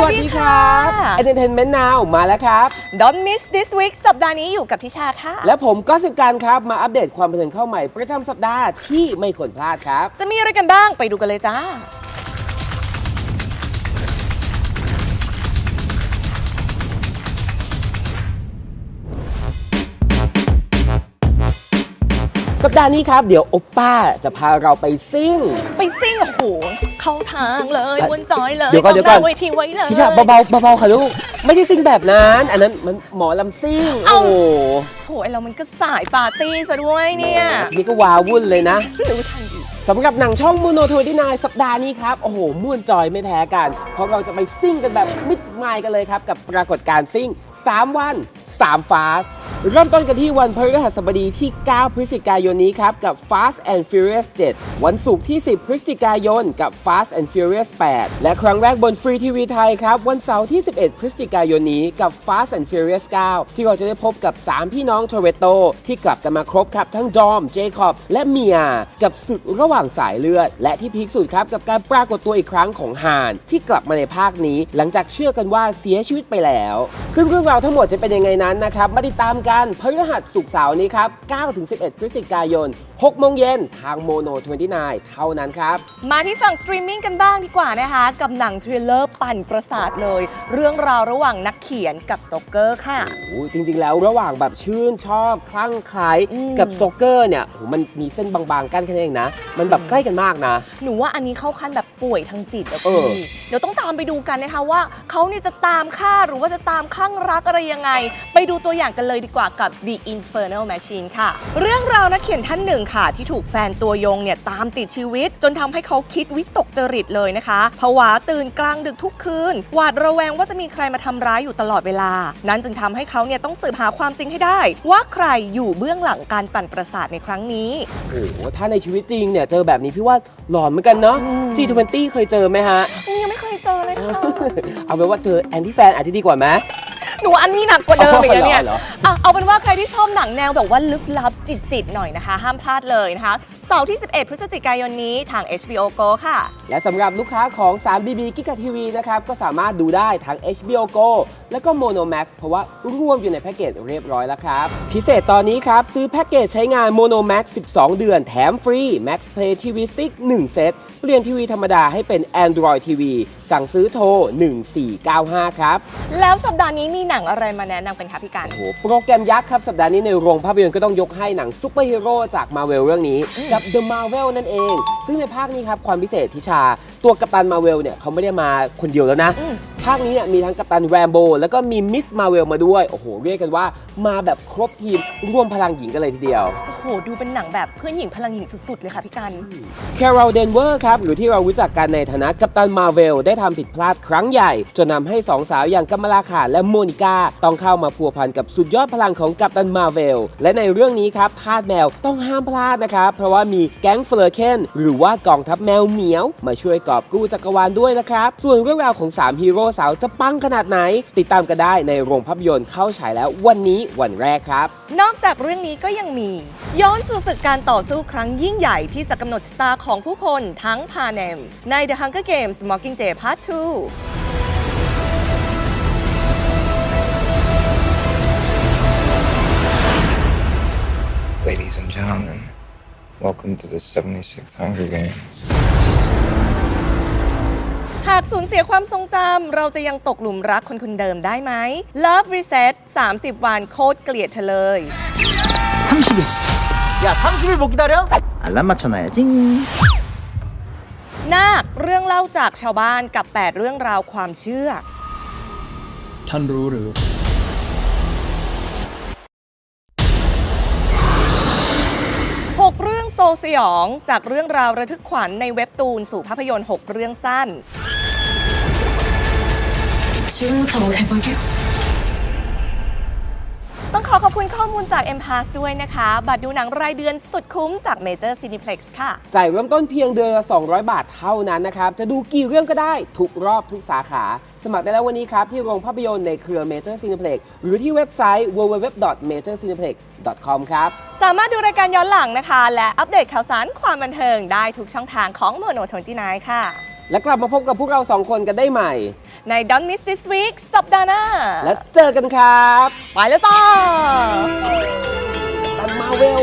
สวัสดีครับ Entertainment Now มาแล้วครับ Don't miss this week สัปดาห์นี้อยู่กับทิชาค่ะ และผมก็สิบการครับมาอัปเดตความบันเทิงเข้าใหม่ประจำสัปดาห์ที่ไม่ควรพลาดครับ จะมีอะไรกันบ้างไปดูกันเลยจ้า สัปดาห์นี้ครับ เดี๋ยวโอปป้าจะพาเราไปซิ่ง ไปซิ่งโอ้โหเข้าทางเลยเอ้ยวนจอยเลยเดี๋ยวก่อนเดี๋ยวก่อนงหาเวทีไว้เลยทิชาเบาๆเบาๆค่ะลูก ไม่ใช่ซิ่งแบบนั้น อันนั้นมันหมอลำซิ่ง โอ้เอ้าโหโถไอเรามันก็สายปาร์ตี้ซะด้วยเนี่ยทีนี้ก็ว้าวุ่นเลยนะ รู้ทันดีสำหรับหนังช่องมูโนทวดีนสัปดาห์นี้ครับ โอ้โห ม่วนจอยไม่แพ้กัน เพราะเราจะไปซิ่งกันแบบมิดไมล์กันเลยครับ กับปรากฏการณ์ซิ่ง 3 วัน 3 ฟาส เริ่มต้นกันที่วันพฤหัสบดีที่ 9 พฤศจิกายนนี้ครับ กับ Fast and Furious 7 วันศุกร์ที่ 10 พฤศจิกายนกับ Fast and Furious 8 และครั้งแรกบนฟรีทีวีไทยครับ วันเสาร์ที่ 11 พฤศจิกายนนี้กับ Fast and Furious 9 ที่เราจะได้พบกับ 3 พี่น้องโทเรโต ที่กลับกันมาครบครับ ทั้งดอม เจคอบ และเมีย กับศึกระหว่างสายเลือด และที่พีคสุดครับกับการปรากฏตัวอีกครั้งของฮาน ที่กลับมาในภาคนี้ หลังจากเชื่อกันว่าเสียชีวิตไปแล้ว ซึ่งเรื่องราวทั้งหมดจะเป็นยังไงนั้นนะครับมาติดตามกันพฤหัสศุกร์เสาร์นี้ครับ9-11 พฤศจิกายน 6 โมงเย็นทางโมโน 29 เท่านั้นครับ มาที่ฝั่งสตรีมมิ่งกันบ้างดีกว่านะคะ กับหนังทริลเลอร์ปั่นประสาทเลย เรื่องราวระหว่างนักเขียนกับสโตเกอร์ค่ะ โอ้โหจริงๆ แล้วระหว่างแบบชื่นชอบคลั่งไคล้อืม กับสโตเกอร์เนี่ยโหมันมีเส้นบางๆ กั้นแค่นั้นเองนะ มันแบบใกล้กันมากนะ หนูว่าอันนี้เข้าขั้นแบบ ป่วยทางจิตแล้วเอพี่อเดี๋ยวต้องตามไปดูกันนะคะว่าเขาเนี่ยจะตามฆ่าหรือว่าจะตามคลั่งรักอะไรยังไง ไปดูตัวอย่างกันเลยดีกว่ากับ The Infernal Machine ค่ะ เรื่องราวนักเขียนท่านหนึ่งค่ะ ที่ถูกแฟนตัวยงเนี่ยตามติดชีวิต จนทำให้เขาคิดวิตกจริตเลยนะคะผวาตื่นกลางดึกทุกคืน หวาดระแวงว่าจะมีใครมาทำร้ายอยู่ตลอดเวลา นั้นจึงทำให้เขาเนี่ยต้องสืบหาความจริงให้ได้ ว่าใครอยู่เบื้องหลังการปั่นประสาทในครั้งนี้โอ้โหถ้าในชีวิตจริงเนี่ยเจอแบบนี้พี่ว่าหลอนเหมือนกันเนาะอืม G20 เคยเจอไหมฮะ ยังไม่เคยเจอเลยค่ะ เอาเป็นว่าเจอแอนตี้แฟนอาจจะดีกว่าไหมห นูว่าอันนี้หนักกว่าเดิมอีกแล้วเนี่ยเหรออะเอาเป็นว่าใครที่ชอบหนังแนวแบบว่าลึกลับจิตๆหน่อยนะคะ ห้ามพลาดเลยนะคะเสาร์ที่ 11 พฤศจิกายนนี้ทาง HBO Go ค่ะ และสำหรับลูกค้าของ 3BB กิกะทีวีนะครับก็สามารถดูได้ทั้ง HBO Go แล้วก็ Mono Max เพราะว่ารวมอยู่ในแพ็กเกจเรียบร้อยแล้วครับ พิเศษตอนนี้ครับ ซื้อแพ็กเกจใช้งาน Mono Max 12 เดือนแถมฟรี Max Play TV Stick 1 เซต เปลี่ยนทีวีธรรมดาให้เป็น Android TV สั่งซื้อโทร 1495 ครับ แล้วสัปดาห์นี้มีหนังอะไรมาแนะนำกันคะพี่กันโอ้โหโปรแกรมยักษ์ครับ สัปดาห์นี้ในโรงภาพยนตร์ก็ต้องยกให้หนังซูเปอร์ฮีโร่จาก Marvel เรื่องนี้ กับ The Marvel นั่นเอง ซึ่งในภาคนี้ครับ ความพิเศษทิชา ตัวกัปตันมาเวลเนี่ยเขาไม่ได้มาคนเดียวแล้วนะอืมภาคนี้เนี่ยมีทั้งกัปตันแรมโบแล้วก็มีมิสมาเวลมาด้วย โอ้โห เรียกกันว่ามาแบบครบทีมร่วมพลังหญิงกันเลยทีเดียว โอ้โห ดูเป็นหนังแบบเพื่อนหญิงพลังหญิงสุด ๆ เลยค่ะพี่กัน แคโรลเดนเวอร์ครับ หรือที่เรารู้จักกันในฐานะกัปตันมาเวลได้ทำผิดพลาดครั้งใหญ่ จนนำให้สองสาวอย่างกัมมาลาขาและโมนิก้าต้องเข้ามาพัวพันกับสุดยอดพลังของกัปตันมาเวลและในเรื่องนี้ครับทาสแมวต้องห้ามพลาดนะครับเพราะว่ามีแก๊งเฟลอร์เคนหรือว่ากองทัพแมวเหมียว มาช่วยกอบกู้จักรวาลด้วยนะครับส่วนเรื่องราวของ3ฮีโร่สาวจะปังขนาดไหน ติดตามกันได้ในโรงภาพยนตร์เข้าฉายแล้ววันนี้วันแรกครับ นอกจากเรื่องนี้ก็ยังมี ย้อนสู่ศึกการต่อสู้ครั้งยิ่งใหญ่ที่จะกำหนดชะตาของผู้คนทั้งพาเนม ใน The Hunger Games Mockingjay Part 2 Ladies and gentlemen, welcome to the 76th Hunger Games. หากสูญเสียความทรงจำ เราจะยังตกหลุมรักคนคนเดิมได้ไหม Love Reset 30 วันโคตรเกลียดเธอเลย 30일. 야, 30일 못 기다려? 알람 맞춰놔야지. นาคเรื่องเล่าจากชาวบ้านกับ 8 เรื่องราวความเชื่อ ท่านรู้หรือ 6 เรื่องโซสยอง จากเรื่องราวระทึกขวัญในเว็บตูนสู่ภาพยนตร์ 6 เรื่องสั้น 지금부터 해볼게요. ต้องขอขอบคุณข้อมูลจาก m p a s ด้วยนะคะ บัตรดูหนังรายเดือนสุดคุ้มจาก Major Cineplex ค่ะ จ่ายเริ่มต้นเพียงเดือนละ 200 บาทเท่านั้นนะครับ จะดูกี่เรื่องก็ได้ทุกรอบทุกสาขา สมัครได้แล้ววันนี้ครับ ที่โรงภาพยนตร์ในเครือ Major Cineplex หรือที่เว็บไซต์ www.majorcineplex.com ครับ สามารถดูรายการย้อนหลังนะคะ และอัปเดตข่าวสารความบันเทิงได้ทุกช่องทางของ Mono 29 ค่ะ และกลับมาพบกับพวกเราสองคนกันได้ใหม่ ใน Don't Miss This Week สัปดาห์หน้า และเจอกันครับ ไปแล้วจ้าตันมาเวล